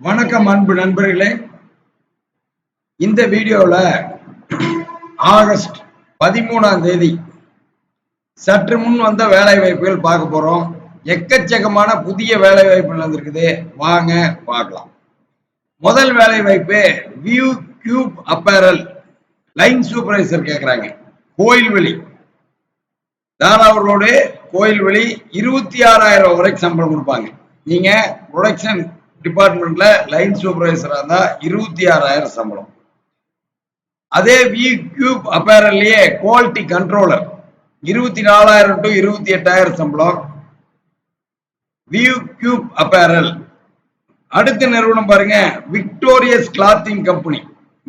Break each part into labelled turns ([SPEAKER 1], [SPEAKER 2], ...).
[SPEAKER 1] வணக்கம் அன்பு நண்பர்களே. இந்த வீடியோல ஆகஸ்ட் பதிமூணாம் தேதி சற்று முன் வந்த வேலை வாய்ப்புகள் பார்க்க போறோம். எக்கச்சக்கமான புதிய வேலை வாய்ப்புகள் வந்திருக்குது. வாங்க பார்க்கலாம். முதல் வேலை வாய்ப்பு view cube apparel line supervisor கேட்குறாங்க கோயில்வெளி. தாராவூர் ரோடு கோயில்வெளி. இருபத்தி ஆறாயிரம் வரைக்கும் சம்பளம் கொடுப்பாங்க. நீங்க ப்ரொடக்ஷன் டிபார்ட்மெண்ட்ல லைன் சூப்பர்வைசரா இருந்தா இருபத்தி ஆறாயிரம் சம்பளம். அதே வி கியூப் அப்பேரல்லையே குவாலிட்டி கண்ட்ரோலர் இருபத்தி நாலாயிரம் டு இருபத்தி எட்டாயிரம் சம்பளம். வியூ கியூப் அப்பேரல் அடுத்த நிறுவனம் பாருங்க விக்டோரியஸ் கிளாத்திங் கம்பெனி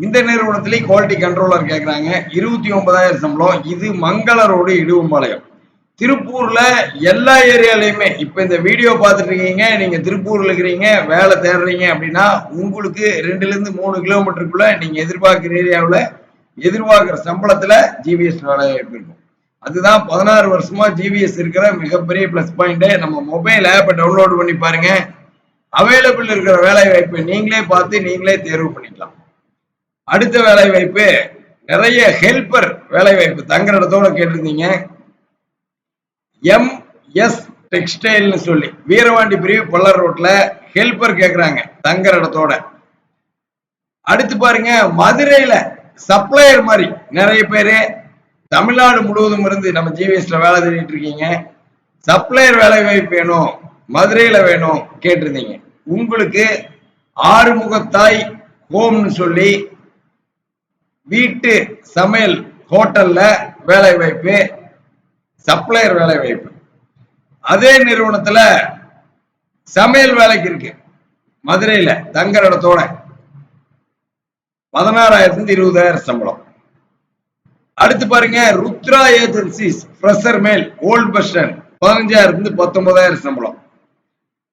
[SPEAKER 1] இந்த நிறுவனத்திலேயே குவாலிட்டி கண்ட்ரோலர் கேட்குறாங்க இருபத்தி ஒன்பதாயிரம் சம்பளம். இது மங்கள ரோடு இடுவம்பாளையம். திருப்பூர்ல எல்லா ஏரியாலையுமே இப்ப இந்த வீடியோ பார்த்துட்டு இருக்கீங்க நீங்க திருப்பூர்ல இருக்கிறீங்க வேலை தேடுறீங்க அப்படின்னா உங்களுக்கு ரெண்டுல இருந்து மூணு கிலோமீட்டருக்குள்ள நீங்க எதிர்பார்க்கிற ஏரியாவில் எதிர்பார்க்கிற சம்பளத்துல ஜிபிஎஸ் வேலை வாய்ப்பு இருக்கும் அதுதான் பதினாறு வருஷமா ஜிபிஎஸ் இருக்கிற மிகப்பெரிய பிளஸ் பாயிண்ட் நம்ம மொபைல் ஆப்பை டவுன்லோட் பண்ணி பாருங்க. அவைலபிள் இருக்கிற வேலை வாய்ப்பை நீங்களே பார்த்து நீங்களே தேர்வு பண்ணிக்கலாம். அடுத்த வேலை வாய்ப்பு நிறைய ஹெல்பர் வேலை வாய்ப்பு தங்குற இடத்தோட கேட்டிருந்தீங்க. எம் எஸ் டெக்ஸ்டைல்னு சொல்லி வீரவாண்டி பிரிவு பொல்லார் ரோட்ல ஹெல்பர் கேக்குறாங்க தங்குற இடத்தோட. அடுத்து பாருங்க மதுரையில சப்ளையர் மாதிரி நிறைய பேரு தமிழ்நாடு முழுவதும் இருந்து நம்ம ஜிவிஎஸ்ல வேலை தேடிட்டு இருக்கீங்க. சப்ளையர் வேலை வாய்ப்பு வேணும் மதுரையில வேணும் கேட்டிருந்தீங்க. உங்களுக்கு ஆறுமுகத்தாய் ஹோம்னு சொல்லி வீட்டு சமையல் ஹோட்டல்ல வேலை வாய்ப்பு. சப்ளையர் வேலை வாய்ப்பு அதே நிறுவனத்துல சமையல் வேலைக்கு இருக்கு மதுரையில தங்குற இடத்தோட பதினாறாயிரத்தி இருபதாயிரம் சம்பளம். அடுத்து பாருங்க Rudra agencies fresher male old bus stand பதினஞ்சாயிரத்துல பத்தொன்பதாயிரம் சம்பளம்.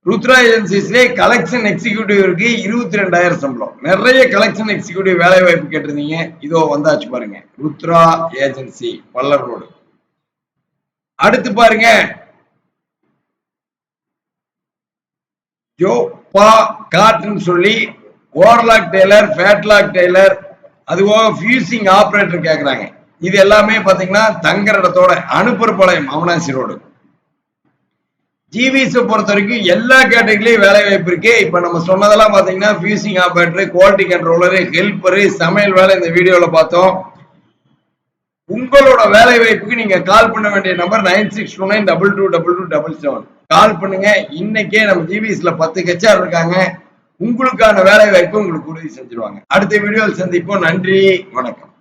[SPEAKER 1] ருத்ரா ஏஜென்சிஸ்லேயே கலெக்ஷன் எக்ஸிக்யூட்டிவ் இருக்கு இருபத்தி ரெண்டாயிரம் சம்பளம். நிறைய கலெக்ஷன் எக்ஸிக்யூட்டிவ் வேலை வாய்ப்பு கேட்டிருந்தீங்க. இதோ வந்தாச்சு பாருங்க ருத்ரா ஏஜென்சி பல்லர் ரோடு அடுத்து பாருங்க. ஜோ பா காட்டுன்னு சொல்லி ஓவர்லாக் டெய்லர் ஃபேட்லாக் டெய்லர் அது போக ஃபியூசிங் ஆப்ரேட்டர் கேட்குறாங்க இது எல்லாமே பார்த்தீங்கன்னா தங்குற இடத்தோட அனுப்பர்பாளையம் அவனாசி ரோடு. ஜிவிஸை பொறுத்த வரைக்கும் எல்லா கேட்டகரிலையும் வேலை வாய்ப்பு இருக்கு. இப்ப நம்ம சொன்னதெல்லாம் பார்த்தீங்கன்னா fusing operator quality controller helper சமையல் வேலை இந்த வீடியோவில் பார்த்தோம். உங்களோட வேலை வாய்ப்புக்கு நீங்க கால் பண்ண வேண்டிய number nine six two nine double two double two double seven call பண்ணுங்க. இன்னைக்கே நம்ம ஜிவிஎஸ்ல பத்து ஹெச்ஆர் இருக்காங்க. உங்களுக்கான வேலை வாய்ப்பு உங்களுக்கு உறுதி செஞ்சிருவாங்க. அடுத்த வீடியோவில் சந்திப்போம். நன்றி. வணக்கம்.